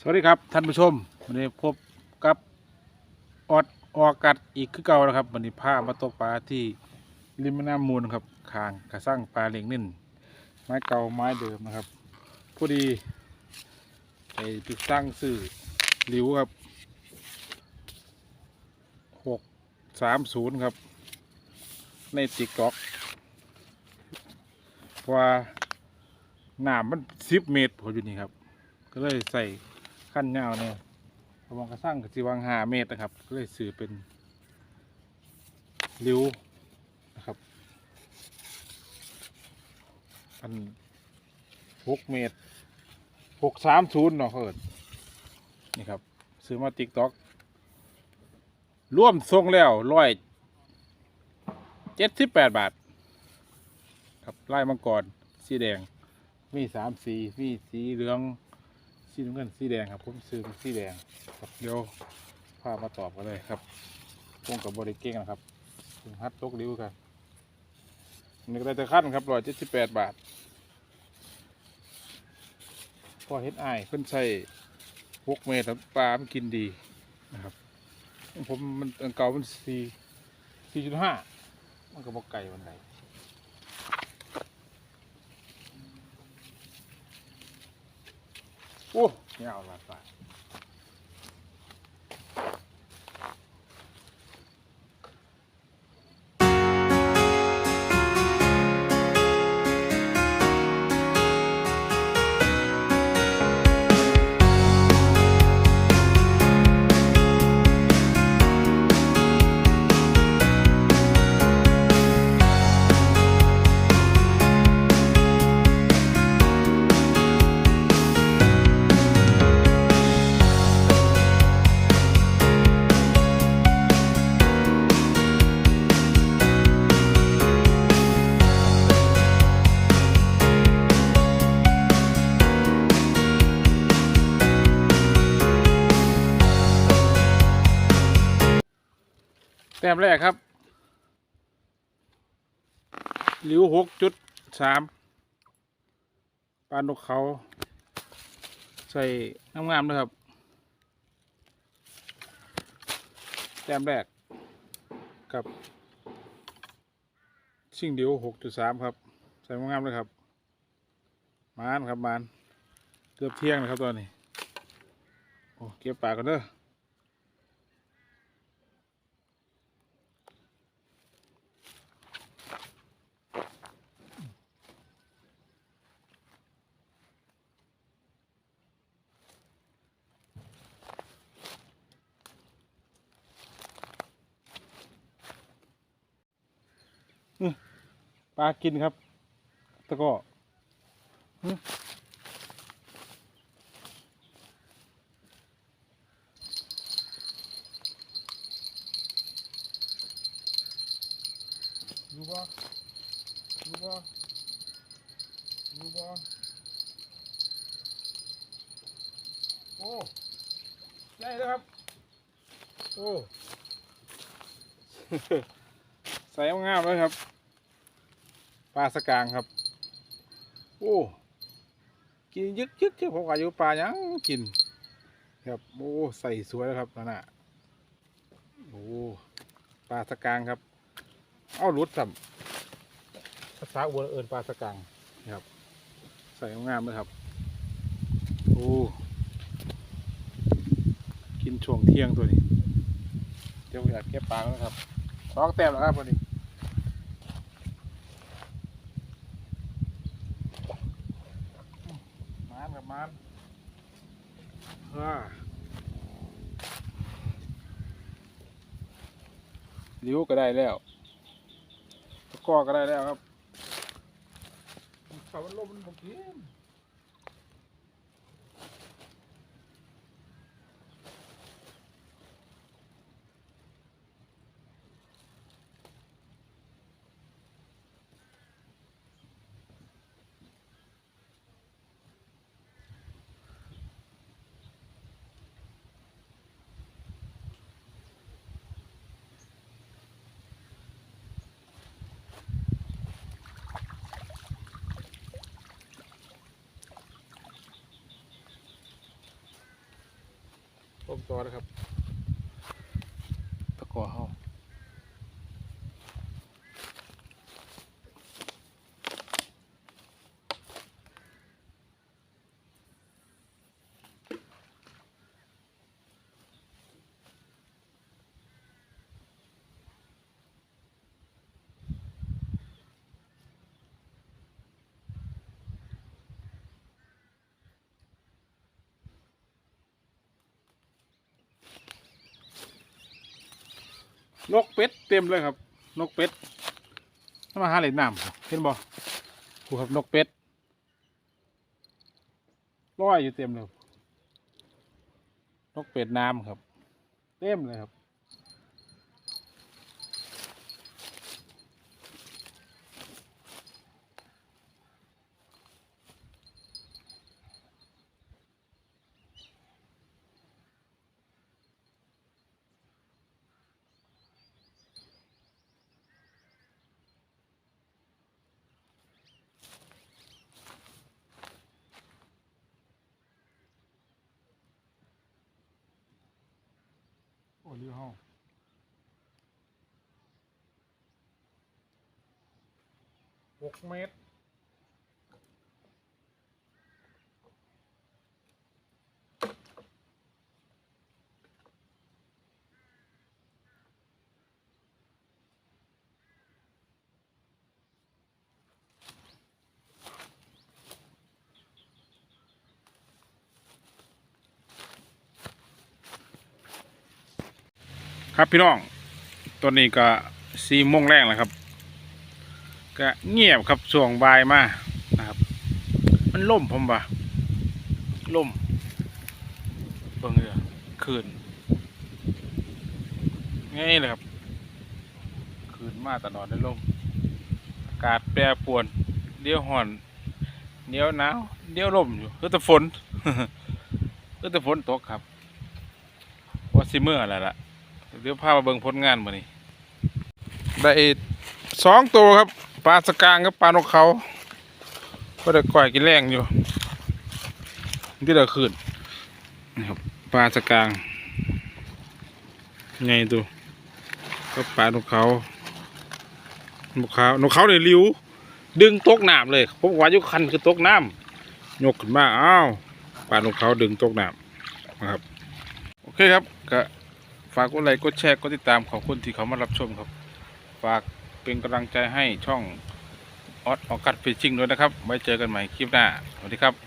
สวัสดีครับท่านผู้ชมวันนี้พบกับออดออกัดอีกคือเก่าแล้วครับวันนี้พามาตกปลาที่ริมแม่น้ำมูลครับคางกระสร้างปลาเลี้ยงนิ่นไม้เก่าไม้เดิมนะครับพอดีไปติดตั้งสื่อหลิวครับหกสามศูนย์ครับ ในติ๊กต็อกว่าหนามมันสิบเมตรพออยู่นี่ครับ ก็เลยใส่ ขั้นยาวเนี่ยประมาณกระสร้างกับจีวังหาเมตรนะครับ ก็เลยสื่อเป็นริ้วนะครับอันหกเมตรหกสามศูนย์เนาะเขาเอิดนี่ครับ ซื้อมาติ๊กต็อกร่วมทรงแล้วร้อยเจ็ดสิบแปดบาท ครับไล่มังกรสีแดง มีสามสีมีสีเหลือง สีน้ำเงินสีแดงครับผมซื้อเป็นสีแดงครับเดี๋ยวพามาตอบกันเลยครับผมกับบริเก่งนะครับผมฮัดตกริ้วกันนี่ก็ได้แต่ขั้นครับร้อยเจ็ดสิบแปดบาท พอเฮ็ดไอเพิ่นใส่หกเมตรครับปลามันกินดีนะครับ ผมมันอันเก่ามันสี่สี่จุดห้ามันก็บอกไก่วันไหน โอ้ไม่เอาละปลาแต้มแรกครับหลิวหกจุดสามปลานกเขาใส่งามๆเลยครับ แต้มแรกกับ ชิงเดียวหกจุดสามครับ ใส่งามๆเลยครับ มานครับมานเกือบเที่ยงนะครับตอนนี้ โอ้เก็บปากก่อนเด้อ ปลากินครับ ตะกร้อหึรู้บ่รู้บ่รู้บ่โอ้ใหญ่เลยครับ โอ้ ใส่งามๆเลยครับ ปลาสกางครับ โอ้กินยึกยึกยึกผมว่าอยู่ปลายังกิน ครับโอ้ใส่สวยแล้วครับนั่นน่ะโอ้ปลาสกางครับ เอาหลุดสัมภาษาอุบเอินปลาสกางครับ ใส่งามเลยครับโอ้กินช่วงเที่ยงตัวนี้เดี๋ยวอยากเก็บปลาแล้วครับสองแต้มแล้วครับวันนี้ มานกับมานว้าลิ้วก็ได้แล้วตะกร้อก็ได้แล้วครับเขามันลมมันบกเย็น ต้มต่อนะครับตะกอเฮา นกเป็ดเต็มเลยครับ นกเป็ดน้ำมาหาเหล็กน้ำเห็นบ่ผูครับนกเป็ดลอยอยู่เต็มเลยนกเป็ดน้ำครับ เต็มเลยครับ โอ้ลิ้วห้องหกเมตร ครับพี่น้องตอนนี้ก็สี่โมงแรกแล้วครับ ก็เงียบครับช่วงบ่ายมานะครับ มันล่มผมปะล่มเบิ่งเลยคืนง่ายเลยครับ คืนมาตลอดในลมอากาศแปรปรวนเดี๋ยวห่อนเดี๋ยวหนาวเดี๋ยวลมอยู่คือแต่ฝนคือแต่ฝนตกครับว่าซิเมื่ออะไรล่ะ เดี๋ยวพามาเบิ่งผลงานมานี่ได้สองตัวครับปลาสกางกับปลานกเขาก็ได้ก่อยกินแรงอยู่ที่เราขึ้นนี่ครับปลาสกางไงตัวก็ปลานกเขานกเขานกเขาเนี่ยริ้วดึงตกน้ำเลยผมว่ายู่คันคือตกน้ำยกขึ้นมาอ้าวปลานกเขาดึงตกน้ำนะครับ โอเคครับก็ ฝากกดไลค์กดแชร์กดติดตามขอบคุณที่เขามารับชมครับ ฝากเป็นกำลังใจให้ช่องออดออกัดฟิชชิ่งด้วยนะครับ ไว้เจอกันใหม่คลิปหน้า สวัสดีครับ